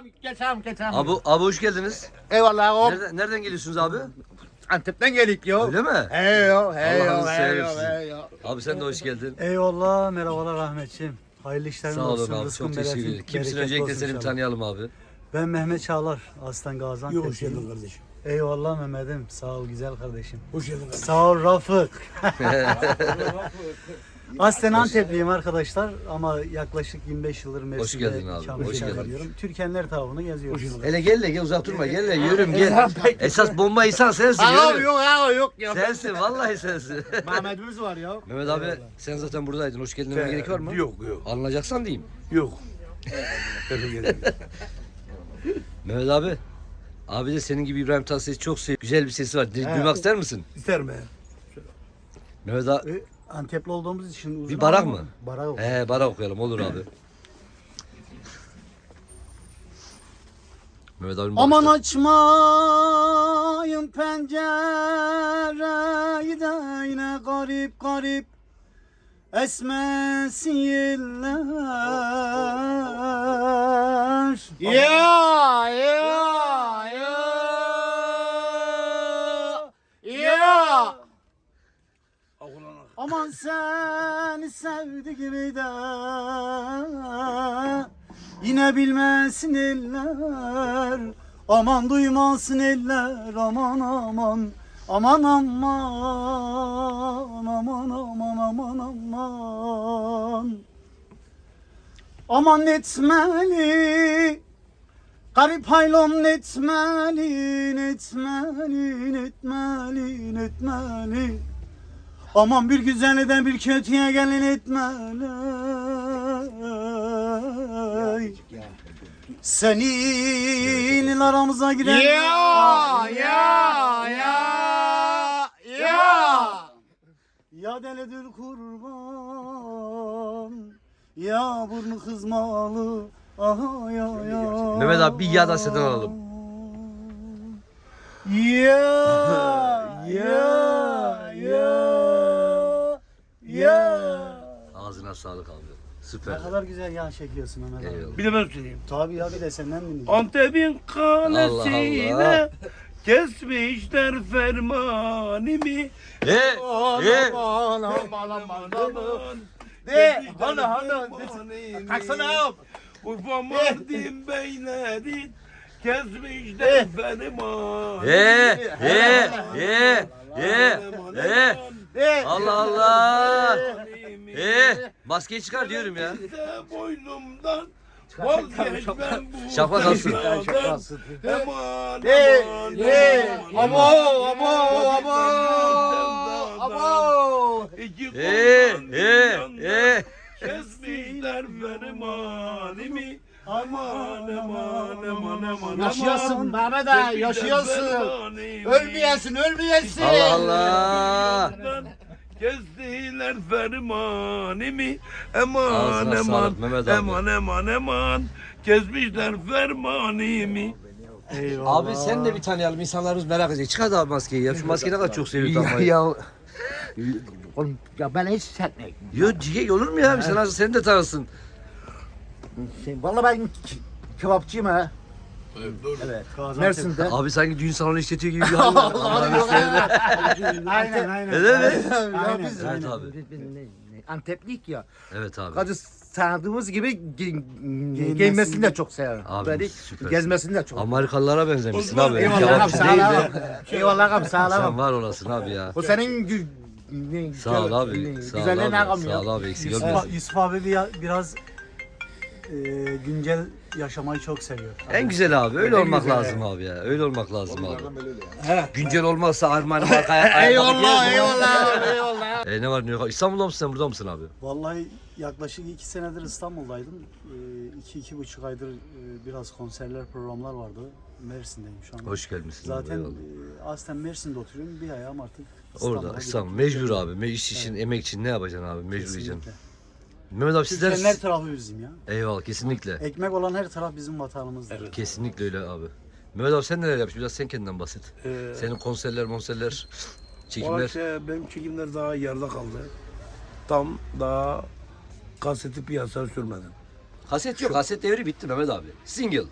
abi geçelim geçelim. Abi, abi hoş geldiniz. Eyvallah oğlum. Nereden, nereden geliyorsunuz abi? Antep'ten geldik yo. Öyle mi? Hey yo hey yo Allah'ını hey severim yo sizi. hey yo. Abi sen de hoş geldin. Eyvallah, merhabalar Ahmetciğim. Hayırlı işlerin Sağ olun olsun. abi. rızkın Çok teşekkür ederim. Kimsin bereketli öncelikle olsun seni bir inşallah. tanıyalım abi. Ben Mehmet Çağlar, Aslan Gaziantep. Yok hoş geldin kardeşim. Eyvallah Mehmet'im. Sağ ol güzel kardeşim. Hoş geldin kardeşim. Sağ ol Rafık. Aslen Antepliyim arkadaşlar ama yaklaşık 25 yıldır Mersin'de geldin abi, ikamet hoş geldin. ediyorum. Türkenler tarafını geziyoruz. Hele gel de gel uzak durma gel de yürüm gel. Esas bomba insan sensin yürü. yok ya yok ya. Sensin vallahi sensin. Mehmet'imiz var ya. Mehmet abi sen zaten buradaydın. Hoş geldin demeye gerek var mı? Yok yok. Alınacaksan diyeyim. Yok. Mehmet abi. Abi de senin gibi İbrahim Tatlıses'i çok seviyor. Güzel bir sesi var. Duymak ister misin? İster mi? Mehmet abi. Antepli olduğumuz için uzun Bir barak ama- mı? Barak oldu. He bara okuyalım olur abi. Mehmet abinin Aman açmayın pencereyi de yine garip garip esmesin yıllar. Ya. Ya. Aman seni sevdi gibi de. Yine bilmesin eller. Aman duymasın eller. Aman aman. Aman aman. Aman aman aman aman. Aman etmeli. Garip haylon etmeli, etmeli, etmeli, etmeli. Aman bir güzeli de bir kötüye gelin etmeli. Senin aramıza giren Ya ya ya ya. Ya delidir kurban Ya burnu kızmalı Aha ya ya Mehmet abi bir yağ da seden alalım. Ya ya ya ya Ağzına sağlık abi. Ne Süper. kadar güzel yağ çekiyorsun Mehmet abi. Eyvallah. Bir de ben söyleyeyim. Tabii ya bir de senden dinleyeceğim. Antep'in kalesine Allah. kesmişler fermanimi. Ye ye. Aman aman aman aman. De hadi hadi. Kalksana abi. Ufamadın beylerin kesmişler fermanimi. Ye ye ye ye. De. Allah Allah. Ye. Maskeyi çıkar diyorum ya. Size boynumdan vazgeçmem bu Şapka kalsın. Aman De. aman De. aman, Abo abo abo. Abo. İki ye. Kesmişler fermanimi. Aman aman aman aman Yaşıyorsun Mehmet ağa yaşıyorsun. Ölmeyesin ölmeyesin. Allah Allah. Kestiler fermanimi Eman eman abi. Eman eman eman Kesmişler fermanimi Eyvallah. Abi sen de bir tanıyalım insanlarımız merak edecek. Çıkar da abi maskeyi ya. Şu maskeyi ne kadar çok seviyor takmayı. Ya. Oğlum ya ben hiç hissetmiyorum. Yo ciğer olur mu ya? Sen az seni de tanısın. Şey, Vallahi ben kebapçıyım ha. Evet. Mersin'de. Abi sanki düğün salonu işletiyor gibi bir hal var. İzniyle. Aynen aynen. Öyle mi? Aynen, biz Evet abi. Anteplik ya. Evet abi. Kadı sandığımız gibi gi- Giyinmesini- de çok sever. Abi, Böyle süper. gezmesini de çok. Amerikalılara benzemişsin abi. Eyvallah abi Kebapçı sağ değil ol. de. Eyvallah abi sağ ol. Sen abi. var olasın abi ya. O senin gü- ne- Sağ ol abi. ne- Sağ ol Güzelliğine abi. Sağ ya. ol abi. Eksik Yusuf, olmayasın. Yusuf abi bir, biraz e, güncel yaşamayı çok seviyor. En güzel abi. Öyle En olmak güzel, lazım abi ya. Öyle olmak lazım abi. He. Güncel olmazsa Armani markaya Eyvallah eyvallah eyvallah. E ne var ne yok? İstanbul'da mısın sen burada mısın abi? Vallahi yaklaşık iki senedir İstanbul'daydım. E, iki, iki buçuk aydır e, biraz konserler, programlar vardı. Mersin'deyim şu an. Hoş gelmişsin. Zaten eyvallah. e, aslen Mersin'de oturuyorum. Bir ayağım artık İstanbul'a Orada İstanbul. Mecbur abi. Me iş için, emek için ne yapacaksın abi? Mecbur yiyeceksin. Mehmet abi sizler... Türkiye'nin her tarafı bizim ya. Eyvallah kesinlikle. Ekmek olan her taraf bizim vatanımızdır. Kesinlikle öyle abi. Mehmet abi sen neler yapıyorsun? Biraz sen kendinden bahset. Ee, Senin konserler, monserler, çekimler. işte benim çekimler daha yarıda kaldı Tam daha kaseti piyasaya sürmedim Kaset yok. Kaset devri bitti Mehmet abi. Single.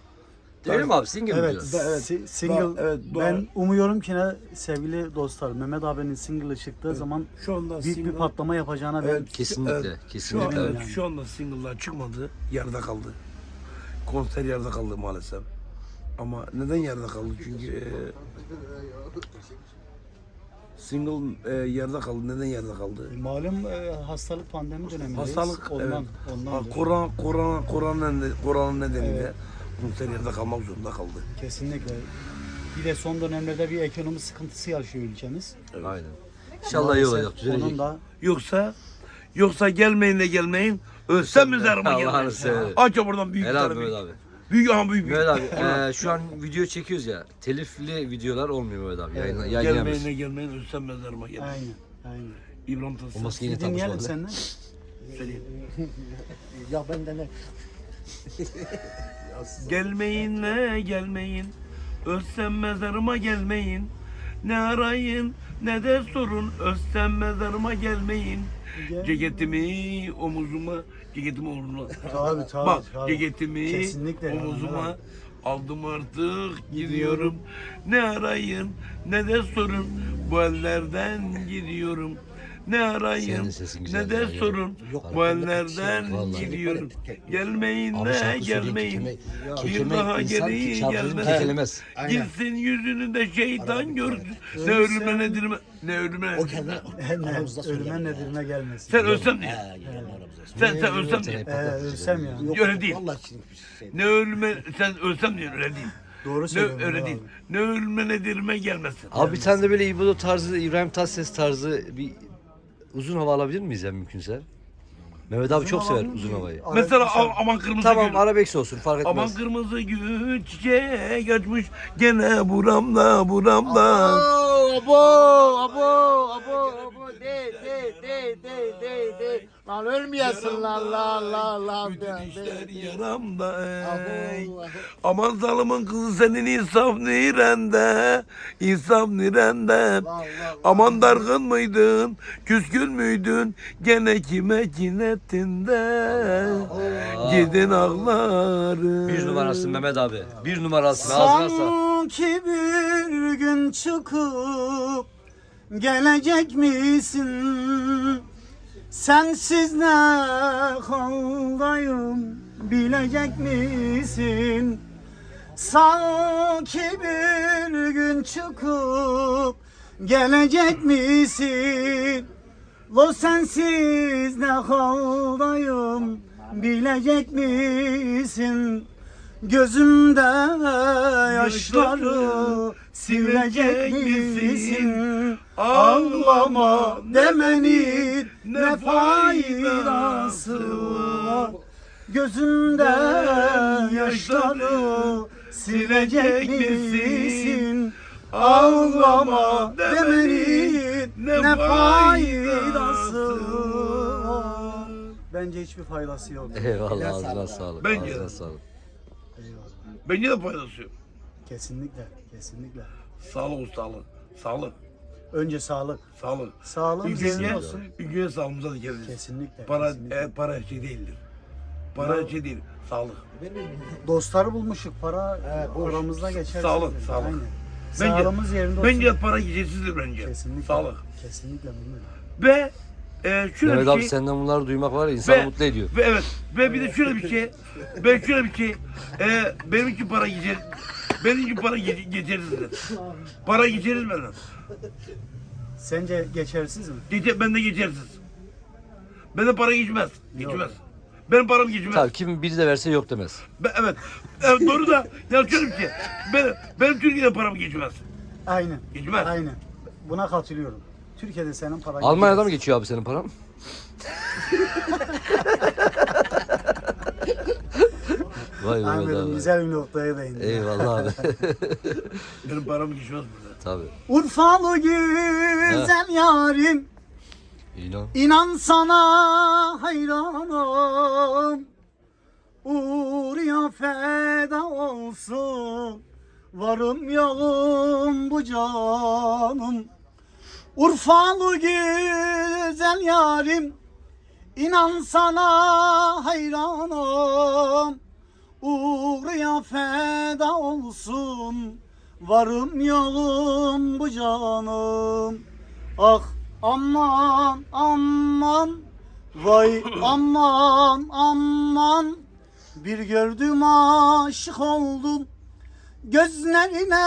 Değil mi abi? Single mi Evet, diyorsun? evet. si- single. Doğal- evet, doğal. ben umuyorum ki ne sevgili dostlar Mehmet abinin single'ı çıktığı zaman Şu anda büyük single, bir patlama yapacağına ben Evet, Kesinlikle, evet. Şu, kesinlikle. an, Evet. evet, şu anda single'lar çıkmadı. Yarıda kaldı. Konser yarıda kaldı maalesef. Ama neden yarıda kaldı? Çünkü e, single e, yarıda kaldı. Neden yarıda kaldı? malum e, hastalık pandemi dönemindeyiz. Hastalık, ondan, evet. ondan Ha, korona, korona, korona, neden- korona nedeniyle konser yarıda kalmak zorunda kaldı. Kesinlikle. Bir de son dönemlerde bir ekonomi sıkıntısı yaşıyor ülkemiz. Aynen. İnşallah iyi olacak. Düzelecek. Onun da Yoksa yoksa gelmeyin de gelmeyin. Ölsem mezarıma Allah'ını gelmeyin. seversen. Aç ya buradan büyük Helal tane Mehmet büyük. abi. Büyük ama büyük. büyük. Mehmet abi e, şu an video çekiyoruz ya. Telifli videolar olmuyor Mehmet abi. Yayın, Gelmeyin yayınlayamıyoruz. de gelmeyin. Ölsem mezarıma gelmeyin. aynen. Aynen. İbrahim Tatlıses. Olması yine Bir dinleyelim seninle. Söyleyeyim. Ya ben de ne? Gelmeyin ne gelmeyin. Ölsem mezarıma gelmeyin. Ne arayın ne de sorun. Ölsem mezarıma gelmeyin. Gel. Ceketimi omuzuma, ceketimi omuzuma. Tabii tabii. Bak tabii. ceketimi Kesinlikle yani, omuzuma evet. aldım artık gidiyorum. Ne arayın ne de sorun. Bu ellerden gidiyorum. Ne güzel ne de sorun. Yok, Bu de ellerden gidiyorum. Gelmeyin ne söyleyen gelmeyin. Bir daha insan geri ki şarkı gelmez. Gitsin yüzünü de şeytan görsün. Ne ölüme nedir mi? Ne ölüme. O Ne, ölüme söyler. nedirme gelmesin. Sen ölsem diye. Sen sen ölsem diye. Ee, ölsem ya. Öyle değil. Şey. Ne ölüme sen ölsem diye öyle değil. Doğru Ne söylüyorsun. öyle abi. değil. Ne ölüme nedirme gelmesin. Abi bir tane de böyle İbo'da tarzı, İbrahim Tatlıses tarzı bir uzun hava alabilir miyiz ya mümkünse? Mehmet abi çok sever uzun havayı. Mesela şarkı- a- aman kırmızı Tamam gül. arabesk olsun fark Aman etmez. kırmızı gül çiçeği açmış gene buramda buramda. Abo, abo, abo, abo, de, de, de, de, de, de. Lan ölmeyesin lan, lan, lan, lan. Bütün de, işler de, de. yaramda ey. Aman zalımın kızı senin insaf nirende, insaf nirende. Aman dargın mıydın, küskün müydün, gene kime kinettinde. Gidin ağlarım. Bir numarasın Mehmet abi. Bir numarasın ağzına sağ. Sanki bir gün çıkıp gelecek misin? Sensiz ne haldayım bilecek misin? Sanki bir gün çıkıp gelecek misin? Lo sensiz ne haldayım bilecek misin? Gözümde yaşları silecek misin? Ağlama demenin ne faydası var? Gözümde yaşları silecek misin? Ağlama demenin ne faydası var? Bence hiçbir faydası yok. Eyvallah ağzına sağlık. Bence Ağzına de. Sağlık. Bence de faydası yok. Kesinlikle, kesinlikle. Sağlık sağlık. Sağlık. Önce sağlık. Sağlık. İlk sizin önce, olsun. önce sağlığımıza edeceğiz. Kesinlikle. Para, kesinlikle. e, para şey değildir. Para şey değil. Sağlık. Dostları bulmuşuk. Para aramızda geçer. Sağlık, zaten. sağlık. Aynen. Bence, Sağlığımız yerinde olsun. bence para geçersizdir bence. Kesinlikle. Sağlık. Kesinlikle bilmiyorum. Ve e, şöyle Mehmet bir abi şey. senden bunları duymak var ya insanı ve, mutlu ediyor. Ve evet. Ve bir de şöyle bir şey. Ben şöyle bir şey. E, benim için para geçer. Benim için para ge geçersizdir. Para geçeriz benden. Sence geçersiz mi? Geçer, bende geçersiz. Bende para geçmez. Geçmez. Benim param geçmez. Tabii kim biri de verse yok demez. Ben, evet. evet. Doğru da. Ya şöyle bir şey. Benim, benim Türkiye'de param geçmez. Aynen. Geçmez. Aynen. Buna katılıyorum. Türkiye'de senin paran Almanya'da mı geçiyor abi senin paran? Vay Mehmet Ahmet'im abi. güzel bir noktaya değindin. Eyvallah abi. Benim param geçmez burada. Tabii. Urfalı güzel yarim İnan. İnan sana hayranım Uğruya feda olsun Varım yoğum bu canım Urfalı güzel yarim İnan sana hayranım. Uğraya feda olsun Varım yoğum bu canım. Ah aman aman Vay aman aman. Bir gördüm aşık oldum Gözlerine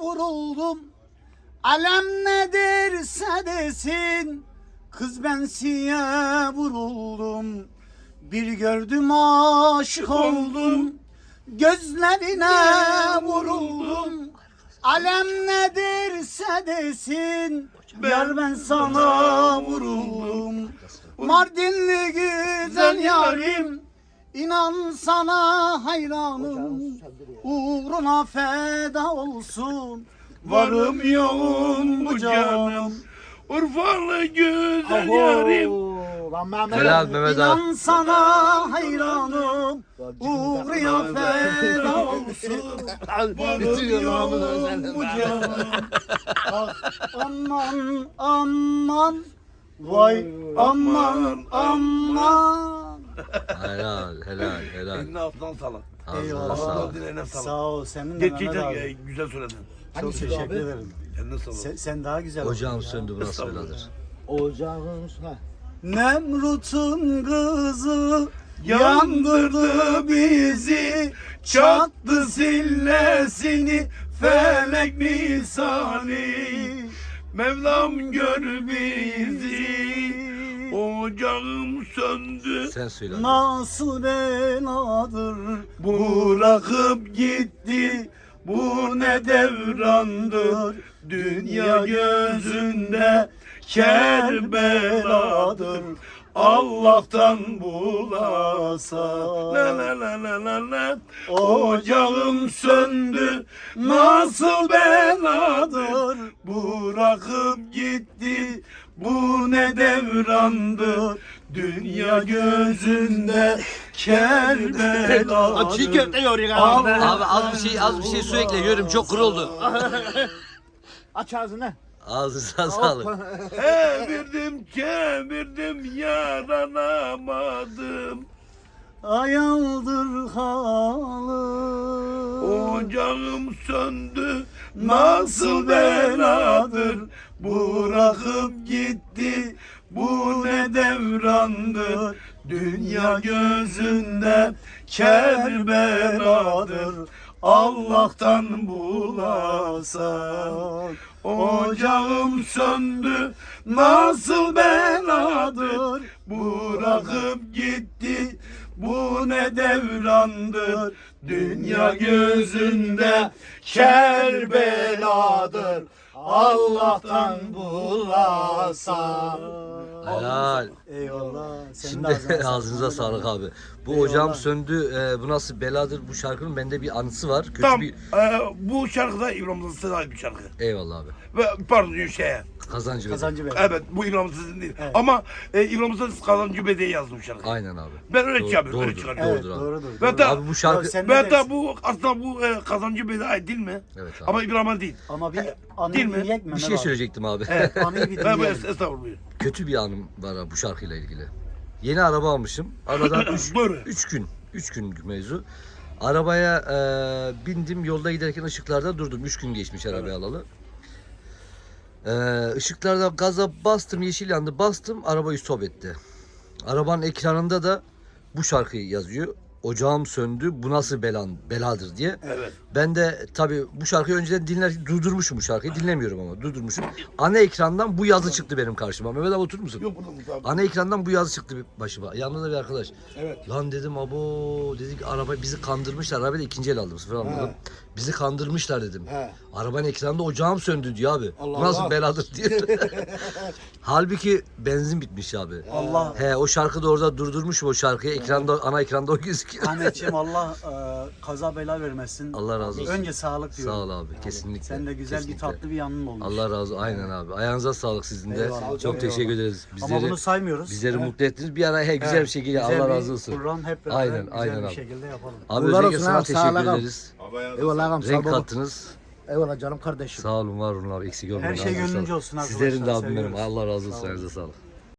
vuruldum Alem ne derse Kız ben siye vuruldum. Bir gördüm aşık oldum. Gözlerine vuruldum. Alem ne derse desin Yar ben sana vuruldum. Mardinli güzel yarim. İnan sana hayranım. Uğruna feda olsun Varım yoğum bu canım Urfalı güzel yarim. Aho, Lan Mehmet Helal abi. Mehmet abi. İnan sana hayranım Uğruna feda olsun bunu özelden. bu canım Ah aman aman Vay aman aman Helal helal helal. Eline alttan sağlık. Ağzına Eyvallah. sağlık. Dileğine Sağ sağlık. ol senin de Mehmet Gerçekten abi e, güzel söyledin. Çok Hangisi teşekkür abi? ederim Eline sağlık. sen, sen daha güzel Ocağım okudun ya. söndü bu nasıl beladır? Ocağın ha. Nemrut'un kızı Yandırdı yandırdı bizi Çattı sillesini felek misali Mevlam gör bizi Ocağım söndü Sen söyle. Nasıl beladır Bırakıp gitti Bu ne devrandır? Dünya gözünde Kerbeladır Allah'tan bulasa. La la la la la la Ocağım söndü. Nasıl beladır? Bırakıp gitti. Bu ne devrandır? Dünya gözünde Kerbeladır Çiğ köfte yoruyor abi. Abi az bir şey az bir şey su ekle görüm çok kuru oldu. Aç ağzını. Ağzına sağlık. Evirdim kevirdim yaranamadım Ayaldır halı Ocağım söndü nasıl beladır Bırakıp gitti bu ne devrandır Dünya gözünde kerbeladır. Allah'tan bulasak Ocağım söndü nasıl beladır? Bırakıp gitti bu ne devrandır? Dünya gözünde kerbeladır. Allah'tan bulasa Helal. Eyvallah senin Şimdi ağzına ağzınıza sağlık abi. Bu Eyvallah. ocağım söndü. e, bu nasıl beladır bu şarkının bende bir anısı var. Kötü Tam bir e, bu şarkıda İbrahim Tatlıses'e ait bir şarkı Eyvallah abi. Ve pardon şeye Kazancı. Kazancı. Kazancı Bey Evet bu İbrahim Tatlıses'in değil Evet. Ama e, İbrahim Tatlıses Kazancı Bey'de yazdım şarkıyı Aynen abi. Ben öyle Doğru- çıkarıyorum öyle doğrudur. çıkarıyorum Evet Doğrudur abi. doğrudur Ve doğru. de- Abi bu şarkı Ya sen hatta dersin? bu aslında bu e, Kazancı Bey'e ait değil mi? Evet abi. Ama İbrahim'e değil Ama bir Değil anıyı mi? dinleyek bir Mehmet şey abi. söyleyecektim abi. Evet anıyı bir Ben bu dinleyelim. estağfurullah. Kötü bir anım var abi bu şarkıyla ilgili. Yeni araba almışım. Aradan 3 Buyurun. gün. 3 gün mevzu. Arabaya e, bindim yolda giderken ışıklarda durdum. 3 gün geçmiş arabayı alalı. E, ışıklarda gaza bastım yeşil yandı bastım arabayı stop etti. Arabanın ekranında da bu şarkıyı yazıyor. Ocağım söndü bu nasıl belan, beladır diye. Evet. Ben de tabii bu şarkıyı önceden dinler durdurmuşum bu şarkıyı dinlemiyorum ama durdurmuşum. Ana ekrandan bu yazı çıktı benim karşıma. Mehmet abi oturur musun? Yok burada Mustafa. Ana ekrandan bu yazı çıktı başıma. Yanımda da bir arkadaş. Evet. Lan dedim abo dedik araba bizi kandırmışlar. Arabayı da ikinci el aldım sıfır almadım. Bizi kandırmışlar dedim. He. Arabanın ekranında ocağım söndü diyor abi. Allah nasıl Allah. beladır diye. Halbuki benzin bitmiş abi. Allah He o şarkı da orada durdurmuşum o şarkıyı. Ekranda ana ekranda o gözüküyor. Ahmetciğim Allah e, kaza bela vermesin. Allah razı olsun. Önce sağlık diyorum. Sağ ol abi kesinlikle. Sen de güzel kesinlikle. bir tatlı bir yanın olmuş. Allah razı olsun. Aynen abi. Ayağınıza sağlık sizin de. Eyvallah, Çok eyvallah. teşekkür ederiz. Ama Bizleri bunu saymıyoruz. bizleri Evet. mutlu ettiniz. Bir ara he, güzel Evet, bir şekilde güzel Allah bir razı olsun. Program hep beraber Aynen, güzel aynen bir abi. şekilde yapalım. Abi Bunlar özellikle olsun sana abi, teşekkür ederiz. Eyvallah ağam sağ Renk ol. kattınız. Eyvallah canım kardeşim. Sağ olun var olun abi. Eksik olmayın. Her şey Ağzınıza gönlünce olsun Sizlerin de arkadaşlar, abim benim. seviyoruz. Allah razı Sağ olsun. olun. Elinize sağlık.